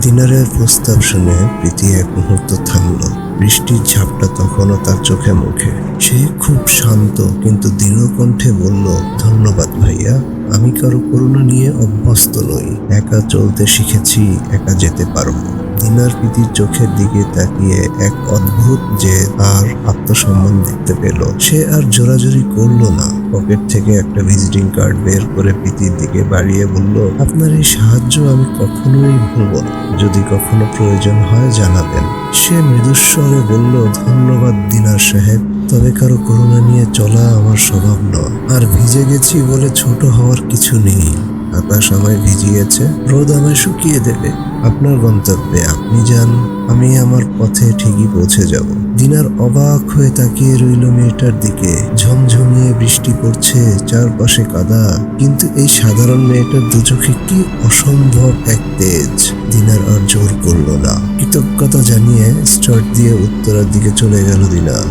দিনারের প্রস্তাব শুনে প্রীতি এক মুহূর্ত থামল। বৃষ্টির ঝাপটা তখনও তার চোখে মুখে। সে খুব শান্ত, কিন্তু দৃঢ় কণ্ঠে বলল, ধন্যবাদ ভাইয়া, আমি কারও করুণা নিয়ে অভ্যস্ত নই। একা চলতে শিখেছি, একা যেতে পারব। দিনার প্রীতির চোখের দিকে তাকিয়ে এক অদ্ভুত যে তার আত্মসম্মান দেখতে পেল। সে আর জোরাজোরি করল না। পকেট থেকে একটা ভিজিটিং কার্ড বের করে প্রীতির দিকে বাড়িয়ে বলল, আপনার এই সাহায্য আমি কখনোই ভুলব না। যদি কখনো প্রয়োজন হয় জানাবেন। সে মৃদুস্বরে বলল, ধন্যবাদ দিনার সাহেব, তবে কারও করুণা নিয়ে চলা আমার স্বভাব নয়। আর ভিজে গেছি বলে ছোট হওয়ার কিছু নেই। আকাশ আমায় ভিজিয়েছে। রোদ আমায় শুকিয়ে দেবে। আপনার গন্তব্যে আপনি যান, আমি আমার পথে ঠিকই পৌঁছে যাব। দিনার অবাক হয়ে তাকিয়ে রইল মেয়েটার দিকে। ঝমঝমিয়ে বৃষ্টি পড়ছে, চারপাশে কাদা। কিন্তু এই সাধারণ মেয়েটার দুচোখে কি অসম্ভব এক তেজ। দিনার আর জোর করল না। কৃতজ্ঞতা জানিয়ে স্টার্ট দিয়ে উত্তরার দিকে চলে গেল দিনার।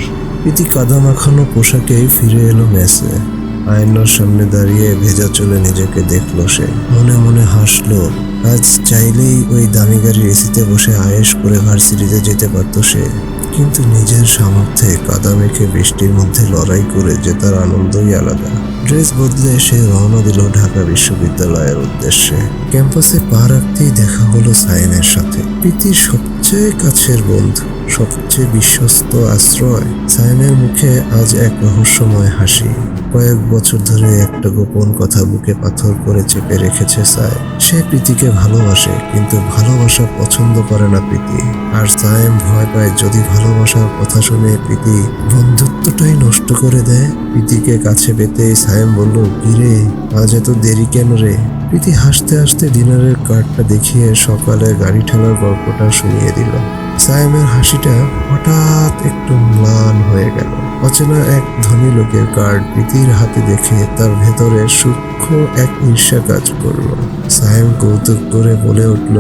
ইতি কাদা মাখানো পোশাকে ফিরে এলো মেসে। আয়নার সামনে দাঁড়িয়ে ভেজা চলে নিজেকে দেখল সে। মনে মনে হাসলো, আজ চাইলেই ওই দামি গাড়ির এসিতে বসে আয়েশ করে ভার্সিটিতে যেতে পারতো সে। কিন্তু নিজের সামর্থ্যে কাদা মেখে বৃষ্টির মধ্যে লড়াই করে জেতার আনন্দই আলাদা। ড্রেস বদলে সে রওনা দিল ঢাকা বিশ্ববিদ্যালয়ের উদ্দেশ্যে। ক্যাম্পাসে পা রাখতেই দেখা হলো সাইনের সাথে। প্রীতির সবচেয়ে কাছের বন্ধু। সবচেয়ে বিশ্বস্ত আশ্রয়। সাইনের মুখে আজ এক রহস্যময় হাসি। কয়েক বছর ধরে একটা গোপন কথা বুকে পাথর করে চেপে রেখেছে সায় সে প্রীতিকে ভালোবাসে, কিন্তু ভালোবাসা পছন্দ করে না প্রীতি। আর সায়েম ভয় পায়, যদি ভালোবাসার কথা শুনে প্রীতি বন্ধুত্বটাই নষ্ট করে দেয়। প্রীতিকে কাছে পেতে সায়েম বলল, কিরে, আজ এত দেরি কেন রে? প্রীতি হাসতে হাসতে ডিনারের কার্ডটা দেখিয়ে সকালে গাড়ি ঠেলার গল্পটা শুনিয়ে দিল। সায়েমের হাসিটা হঠাৎ একটু ম্লান হয়ে গেল। অচেনা এক ধনী লোকের কার্ড প্রীতির হাতে দেখে তার ভেতরে সূক্ষ্ম এক ঈর্ষা কাজ করল। সায়েম কৌতুক করে বলে উঠল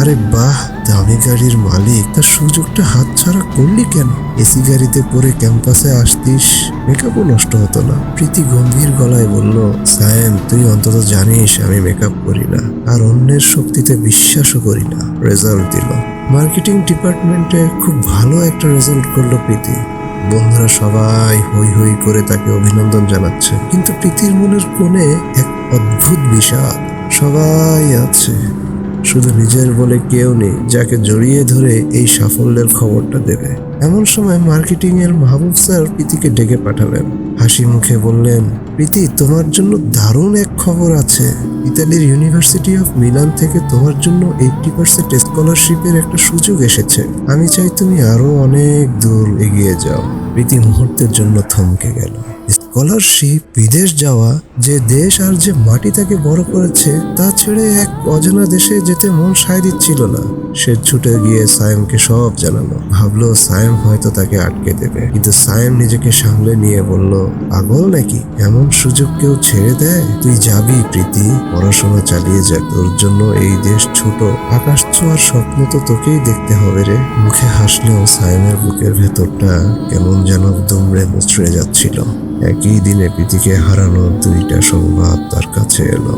আরে বাহ, দামি গাড়ির মালিক। তার সুযোগটা হাতছাড়া করলি কেন? এসি গাড়িতে করে ক্যাম্পাসে আসতিস মেকআপও নষ্ট হতো না। প্রীতি গম্ভীর গলায় বলল সায়েম তুই অন্তত জানিস আমি মেকআপ করি না, আর অন্যের শক্তিতে বিশ্বাসও করি না রেজাল্ট দিল। মার্কেটিং ডিপার্টমেন্টে খুব ভালো একটা রেজাল্ট করল প্রীতি। বন্ধুরা সবাই হই হই করে তাকে অভিনন্দন জানাচ্ছে। কিন্তু প্রীতির মনের কোণে এক অদ্ভুত বিষাদ। সবাই আছে। শুধু নিজের বলে কেউ নেই, যাকে জড়িয়ে ধরে এই সাফল্যের খবরটা দেবে। এমন সময় মার্কেটিং এর মাহবুব স্যার প্রীতিকে ডেকে পাঠালেন। হাসি মুখে বললেন, প্রীতি, তোমার জন্য দারুণ এক খবর আছে। ইতালির ইউনিভার্সিটি অফ মিলান থেকে তোমার জন্য এইটটি পার্সেন্ট স্কলারশিপের একটা সুযোগ এসেছে। আমি চাই তুমি আরও অনেক দূর এগিয়ে যাও। প্রীতি মুহূর্তের জন্য থমকে গেল। স্কলারশিপ বিদেশ যাওয়া, যে দেশ আর যে মাটি তাকে বড় করেছে, তা ছেড়ে এক অজানা দেশে যেতে মন সায় দিচ্ছিল না। সে ছুটে গিয়ে সায়েমকে সব জানালো। ভাবলো সায়েম হয়তো তাকে আটকে দেবে। কিন্তু সায়েম নিজেকে সামলে নিয়ে বলল, পাগল নাকি? এমন সুযোগ কেউ ছেড়ে দেয়? তুই যাবি প্রীতি? পড়াশোনা চালিয়ে যাক, তোর জন্য এই দেশ ছোট। আকাশ ছোঁয়ার স্বপ্ন তো তোকেই দেখতে হবে রে। মুখে হাসলেও সাইমের বুকের ভেতরটা কেমন যেন দুমড়ে মুচড়ে যাচ্ছিল। একই দিনে প্রীতিকে হারানোর দুইটা সংবাদ তার কাছে এলো।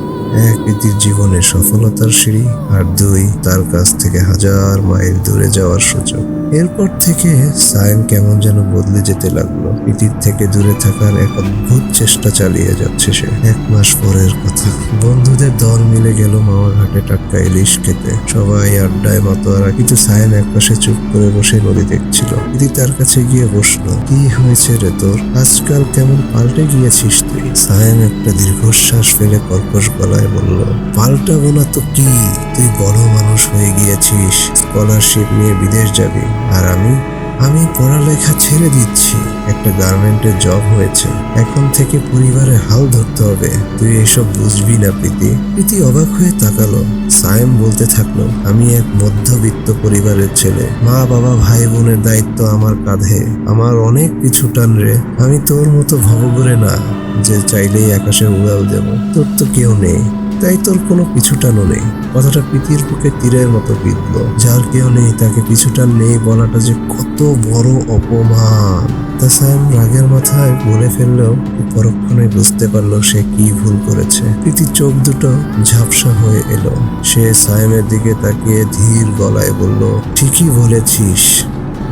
এক প্রীতির জীবনে সফলতার সিঁড়ি আর দুই তার কাছ থেকে হাজার মাইল দূরে যাওয়ার সুযোগ। এরপর থেকে সায়ন কেমন যেন বদলে যেতে লাগল। প্রীতির থেকে দূরে থাকার এক অদ্ভুত চেষ্টা চালিয়ে যাচ্ছে সে। এক মাস পরের কথা। বন্ধুদের দল মিলে গেল মামা ঘাটে টাটকা ইলিশ খেতে। সবাই আড্ডায় মাতোয়ারা, কিন্তু সায়ন একপাশে চুপ করে বসে নদী দেখছিল। প্রীতি তার কাছে গিয়ে বসল, কি হয়েছে রে তোর? আজকাল কেমন পাল্টে গিয়েছিস তুই? সায়ন একটা দীর্ঘশ্বাস ফেলে কর্কশ গলায় বলল, পাল্টাবো না তো কি? তুই বড় মানুষ হয়ে গিয়েছিস। স্কলারশিপ নিয়ে বিদেশ যাবি। আর আমি আমি পড়ালেখা ছেড়ে দিচ্ছি। একটা গার্মেন্টে জব হয়েছে। এখন থেকে পরিবারের হাল ধরতে হবে। তুই এসব বুঝবি না, প্রীতি। প্রীতি অবাক হয়ে তাকালো। সায়েম বলতে থাকল, আমি এক মধ্যবিত্ত পরিবারের ছেলে। মা, বাবা, ভাই, বোনের দায়িত্ব আমার কাঁধে। আমার অনেক কিছু টান রে। আমি তোর মতো ভবঘুরে না, যে চাইলেই আকাশে উড়াল দেব। তোর তো কেউ নেই। তাই তোর কোনো পিছুটানো নেই। কথাটা প্রীতির বুকে তীরের মতো বিঁধল। যার কেউ নেই, তাকে পিছুটান নেই বলাটা যে কত বড় অপমান। তা সায়েম রাগের মাথায় বলে ফেললেও পরক্ষণে বুঝতে পারল সে কি ভুল করেছে। প্রীতির চোখ দুটো ঝাপসা হয়ে এলো। সে সায়েমের দিকে তাকিয়ে ধীর গলায় বলল, ঠিকই বলেছিস।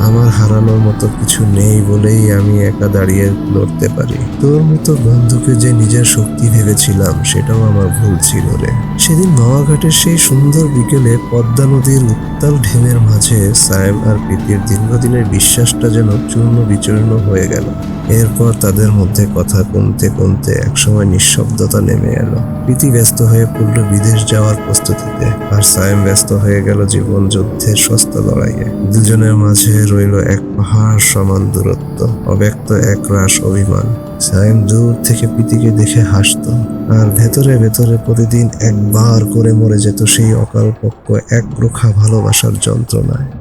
আমার হারানোর মতো কিছু নেই বলেই আমি একা দাঁড়িয়ে লড়তে পারি। তোর মতো বন্ধুকে যে নিজের শক্তি ভেবেছিলাম, সেটাও আমার ভুল ছিল রে। সেদিন নওয়াঘাটের সেই সুন্দর বিকেলে পদ্মা নদীর উত্তাল ঢেউয়ের মাঝে সায়েম আর প্রীতির দীর্ঘদিনের বিশ্বাসটা যেন চূর্ণ বিচূর্ণ হয়ে গেল। এরপর তাদের মধ্যে কথা কমতে কমতে একসময় নিঃশব্দতা নেমে এলো। প্রীতি ব্যস্ত হয়ে পড়ল বিদেশ যাওয়ার প্রস্তুতিতে, আর সায়েম ব্যস্ত হয়ে গেল জীবন যুদ্ধের সস্তা লড়াইয়ে। দুজনের মাঝে রইল এক পাহাড় সমান দূরত্ব, অব্যক্ত এক রাস অভিমান। সায়েম দূর থেকে পিতিকে দেখে হাসত, আর ভেতরে ভেতরে প্রতিদিন একবার করে মরে যেত সেই অকালপক্ষ এক রোখা ভালোবাসার যন্ত্রণায়।